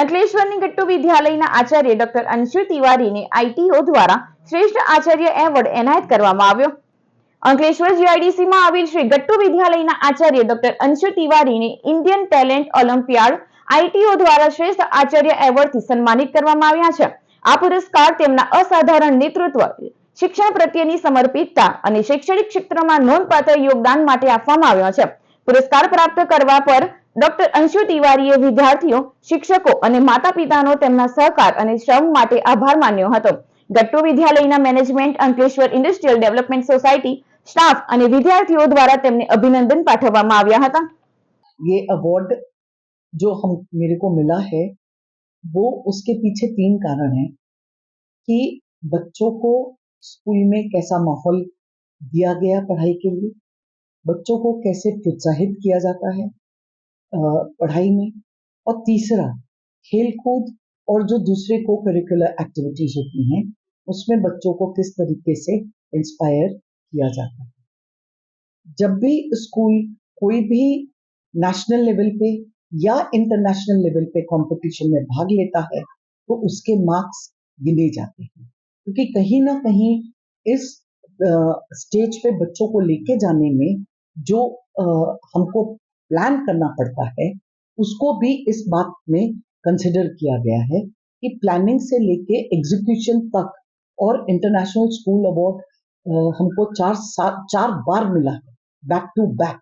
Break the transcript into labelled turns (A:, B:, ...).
A: અંકલેશ્વરની ગટ્ટુ વિદ્યાલયના આચાર્ય doctor Anshu તિવારીને ITO દ્વારા શ્રેષ્ઠ આચાર્ય એવોર્ડ એનાયત કરવામાં આવ્યો. અંકલેશ્વર જીઆઈડીસીમાં આવેલ શ્રી ગટ્ટુ વિદ્યાલયના આચાર્ય ડોક્ટર અંશુ તિવારીને ઇન્ડિયન ટેલેન્ટ ઓલિમ્પિયાડ આઈટીઓ દ્વારા શ્રેષ્ઠ આચાર્ય એવોર્ડથી સન્માનિત કરવામાં આવ્યા છે. આ પુરસ્કાર તેમના અસાધારણ નેતૃત્વ, શિક્ષણ પ્રત્યેની સમર્પિતતા અને શૈક્ષણિક ક્ષેત્રમાં નોંધપાત્ર યોગદાન માટે આપવામાં આવ્યો છે. પુરસ્કાર પ્રાપ્ત કરવા પર ડોક્ટર અંશુ તિવારીએ વિદ્યાર્થીઓ શિક્ષકો અને માતા પિતાનો તેમના સહકાર અને શ્રમ માટે આભાર માન્યો હતો ગટ્ટુ વિદ્યાલયના management Ankleshwar industrial development society staff અને વિદ્યાર્થીઓ દ્વારા તેમને અભિનંદન પાઠવવામાં આવ્યા હતા
B: ये अवार्ड जो हम मेरे को मिला है वो उसके पीछे तीन कारण हैं कि बच्चों को स्कूल में कैसा माहौल दिया गया पढ़ाई के लिए बच्चों को कैसे प्रोत्साहित किया जाता है अ, पढ़ाई में। और तीसरा खेल कूद और जो दूसरे को करिकुलर एक्टिविटीज़ होती हैं उसमें बच्चों को किस तरीके से इंस्पायर किया जाता है? जब भी स्कूल कोई भी नेशनल लेवल पे या इंटरनेशनल लेवल पे कंपटीशन में भाग लेता है तो उसके मार्क्स गिने जाते हैं। क्योंकि कहीं ना कहीं इस स्टेज पे बच्चों को लेके जाने में जो अ, हमको प्लान करना पड़ता है, उसको भी इस बात में कंसिडर किया गया है कि प्लानिंग से लेके एग्जीक्यूशन तक और इंटरनेशनल स्कूल अवार्ड हमको चार चार बार मिला है बैक टू बैक